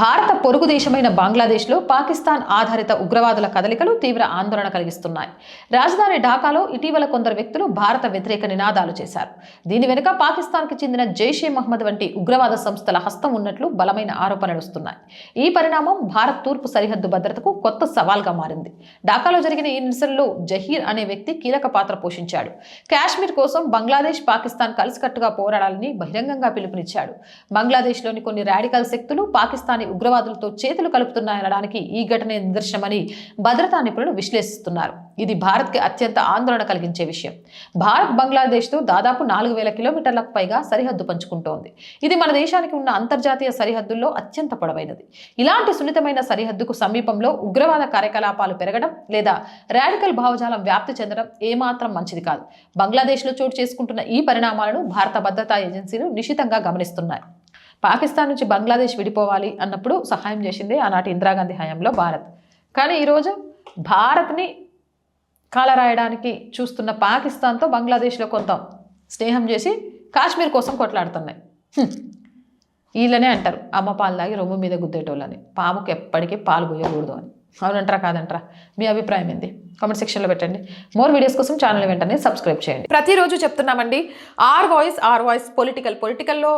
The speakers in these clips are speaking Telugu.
భారత పొరుగు దేశమైన బంగ్లాదేశ్లో పాకిస్తాన్ ఆధారిత ఉగ్రవాదుల కదలికలు తీవ్ర ఆందోళన కలిగిస్తున్నాయి. రాజధాని ఢాకాలో ఇటీవల కొందరు వ్యక్తులు భారత వ్యతిరేక నినాదాలు చేశారు. దీని వెనుక పాకిస్తాన్కి చెందిన జైషే మహ్మద్ వంటి ఉగ్రవాద సంస్థల హస్తం ఉన్నట్లు బలమైన ఆరోపణలు వస్తున్నాయి. ఈ పరిణామం భారత్ తూర్పు సరిహద్దు భద్రతకు కొత్త సవాల్గా మారింది. ఢాకాలో జరిగిన ఈ నిరసనలో జహీర్ అనే వ్యక్తి కీలక పాత్ర పోషించాడు. కాశ్మీర్ కోసం బంగ్లాదేశ్ పాకిస్తాన్ కలిసికట్టుగా పోరాడాలని బహిరంగంగా పిలుపునిచ్చాడు. బంగ్లాదేశ్లోని కొన్ని రాడికల్ శక్తులు పాకిస్తాన్ ఉగ్రవాదులతో చేతులు కలుపుతున్నాయనడానికి ఈ ఘటన నిదర్శనమని భద్రతా నిపుణులు విశ్లేషిస్తున్నారు. ఇది భారత్కి అత్యంత ఆందోళన కలిగించే విషయం. భారత్ బంగ్లాదేశ్తో దాదాపు నాలుగు వేల కిలోమీటర్లకు పైగా సరిహద్దు పంచుకుంటోంది. ఇది మన దేశానికి ఉన్న అంతర్జాతీయ సరిహద్దుల్లో అత్యంత పొడవైనది. ఇలాంటి సున్నితమైన సరిహద్దుకు సమీపంలో ఉగ్రవాద కార్యకలాపాలు పెరగడం లేదా రాడికల్ భావజాలం వ్యాప్తి చెందడం ఏమాత్రం మంచిది కాదు. బంగ్లాదేశ్లో చోటు చేసుకుంటున్న ఈ పరిణామాలను భారత భద్రతా ఏజెన్సీలు నిశితంగా గమనిస్తున్నాయి. పాకిస్తాన్ నుంచి బంగ్లాదేశ్ విడిపోవాలి అన్నప్పుడు సహాయం చేసింది ఆనాటి ఇందిరాగాంధీ హయాంలో భారత్. కానీ ఈరోజు భారత్ని కాలరాయడానికి చూస్తున్న పాకిస్తాన్తో బంగ్లాదేశ్లో కొంత స్నేహం చేసి కాశ్మీర్ కోసం కొట్లాడుతున్నాయి. వీళ్ళనే అంటారు అమ్మ పాలు తాగి రొమ్ము మీద గుద్దేటోళ్ళని. పాముకు ఎప్పటికీ పాలు పోయకూడదు అని. అవునంటారా కాదంటారా? మీ అభిప్రాయం ఏంది? కామెంట్ సెక్షన్లో పెట్టండి. మోర్ వీడియోస్ కోసం ఛానల్ వెంటనే సబ్స్క్రైబ్ చేయండి. ప్రతిరోజు చెప్తున్నామండి R voice R voice political. పొలిటికల్లో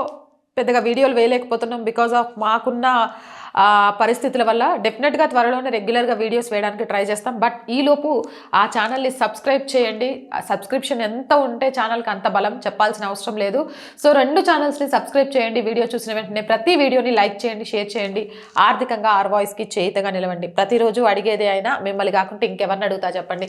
పెద్దగా వీడియోలు వేయలేకపోతున్నాం బికాజ్ ఆఫ్ మాకున్న పరిస్థితుల వల్ల. డెఫినెట్గా త్వరలోనే రెగ్యులర్గా వీడియోస్ వేయడానికి ట్రై చేస్తాం. బట్ ఈలోపు ఆ ఛానల్ని సబ్స్క్రైబ్ చేయండి. సబ్స్క్రిప్షన్ ఎంత ఉంటే ఛానల్కి అంత బలం చెప్పాల్సిన అవసరం లేదు. సో రెండు ఛానల్స్ని సబ్స్క్రైబ్ చేయండి. వీడియో చూసిన వెంటనే ప్రతి వీడియోని లైక్ చేయండి షేర్ చేయండి. ఆర్థికంగా ఆర్ వాయిస్కి చేయితగా నిలవండి. ప్రతిరోజు అడిగేదే అయినా మిమ్మల్ని కాకుండా ఇంకెవరిని అడుగుతా చెప్పండి.